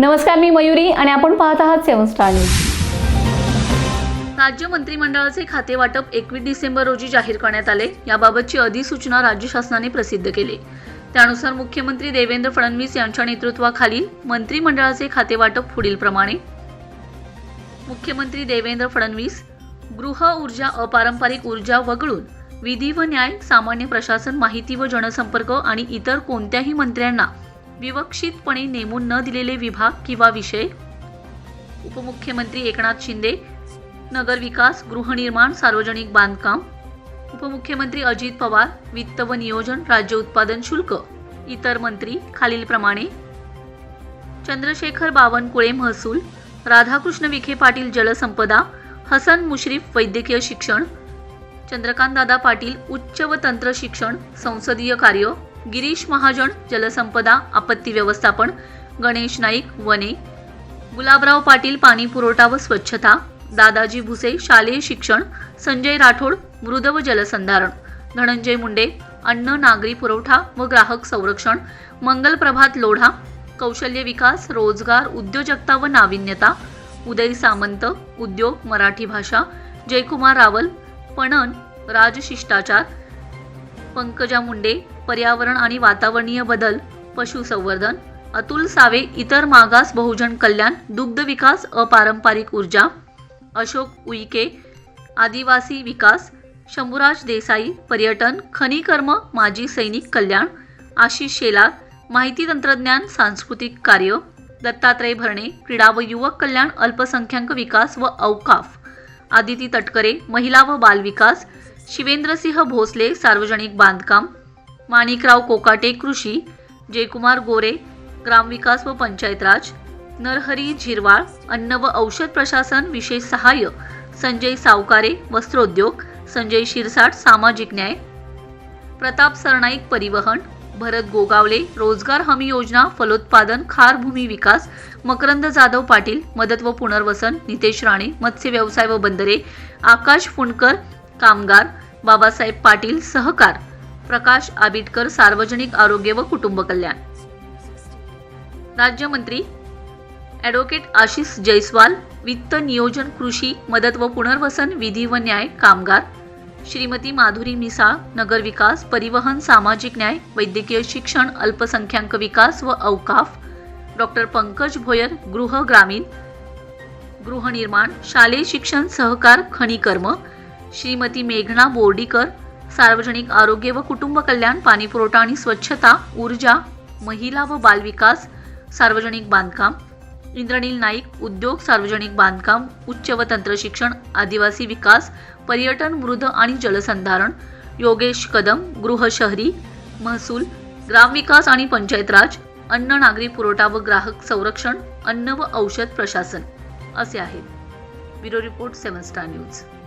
नमस्कार मी मयुरी आणि आपण पाहत आहात सेवन स्टार न्यूज. राज्य मंत्रिमंडळाचे खाते वाटप एकवीस डिसेंबर रोजी जाहीर करण्यात आले. याबाबतची अधिसूचना राज्य शासनाने प्रसिद्ध केली. त्यानुसार मुख्यमंत्री देवेंद्र फडणवीस यांच्या नेतृत्वाखालील मंत्रिमंडळाचे खाते वाटप पुढीलप्रमाणे मुख्यमंत्री देवेंद्र फडणवीस गृह ऊर्जा अपारंपरिक ऊर्जा वगळून विधी व न्याय सामान्य प्रशासन माहिती व जनसंपर्क आणि इतर कोणत्याही मंत्र्यांना विवक्षितपणे नेमून न दिलेले विभाग किंवा विषय? उपमुख्यमंत्री एकनाथ शिंदे नगरविकास गृहनिर्माण सार्वजनिक बांधकाम. उपमुख्यमंत्री अजित पवार वित्त व नियोजन राज्य उत्पादन शुल्क. इतर मंत्री खालीलप्रमाणे. चंद्रशेखर बावनकुळे महसूल. राधाकृष्ण विखे पाटील जलसंपदा. हसन मुश्रीफ वैद्यकीय शिक्षण. चंद्रकांतदादा पाटील उच्च व तंत्र शिक्षण. संसदीय कार्य. गिरीश महाजन जलसंपदा आपत्ती व्यवस्थापन गणेश नाईक वने गुलाबराव पाटील पाणी पुरवठा व स्वच्छता दादाजी भुसे शालेय शिक्षण संजय राठोड मृद व जलसंधारण धनंजय मुंडे अन्न नागरी पुरवठा व ग्राहक संरक्षण मंगल प्रभात लोढा कौशल्य विकास रोजगार उद्योजकता व नाविन्यता उदय सामंत उद्योग मराठी भाषा जयकुमार रावल पणन राजशिष्टाचार पंकजा मुंडे पर्यावरण आणि वातावरणीय बदल पशुसंवर्धन अतुल सावे इतर मागास बहुजन कल्याण दुग्ध विकास अपारंपरिक ऊर्जा अशोक उईके आदिवासी विकास शंभूराज देसाई पर्यटन खनिकर्म माजी सैनिक कल्याण आशिष शेलार माहिती तंत्रज्ञान सांस्कृतिक कार्य दत्तात्रय भरणे क्रीडा व युवक कल्याण अल्पसंख्याक विकास व औकाफ आदिती तटकरे महिला व बालविकास शिवेंद्रसिंह भोसले सार्वजनिक बांधकाम माणिकराव कोकाटे कृषी जयकुमार गोरे ग्रामविकास व पंचायत राज नरहरी झिरवाळ अन्न व औषध प्रशासन विशेष सहाय्य संजय सावकारे वस्त्रोद्योग संजय शिरसाट सामाजिक न्याय प्रताप सरनाईक परिवहन भरत गोगावले रोजगार हमी योजना फलोत्पादन खार भूमी विकास मकरंद जाधव पाटील मदत व पुनर्वसन नितेश राणे मत्स्य व्यवसाय व बंदरे आकाश फुंडकर कामगार बाबासाहेब पाटील सहकार प्रकाश आबिटकर सार्वजनिक आरोग्य व कुटुंब कल्याण. राज्यमंत्री ॲडव्होकेट आशिष जयस्वाल वित्त नियोजन कृषी मदत व पुनर्वसन विधी व न्याय कामगार श्रीमती माधुरी मिसाळ नगरविकास परिवहन सामाजिक न्याय वैद्यकीय शिक्षण अल्पसंख्याक विकास व औकाफ डॉक्टर पंकज भोयर गृह ग्रामीण गृहनिर्माण शालेय शिक्षण सहकार खनिकर्म श्रीमती मेघना बोर्डीकर सार्वजनिक आरोग्य व कुटुंब कल्याण पाणीपुरवठा आणि स्वच्छता ऊर्जा महिला व बालविकास सार्वजनिक बांधकाम इंद्रनील नाईक उद्योग सार्वजनिक बांधकाम उच्च व तंत्रशिक्षण आदिवासी विकास पर्यटन मृद आणि जलसंधारण योगेश कदम गृह शहरी महसूल ग्रामविकास आणि पंचायत राज अन्न नागरी पुरवठा व ग्राहक संरक्षण अन्न व औषध प्रशासन. असे आहेत. Bureau report Seven Star News.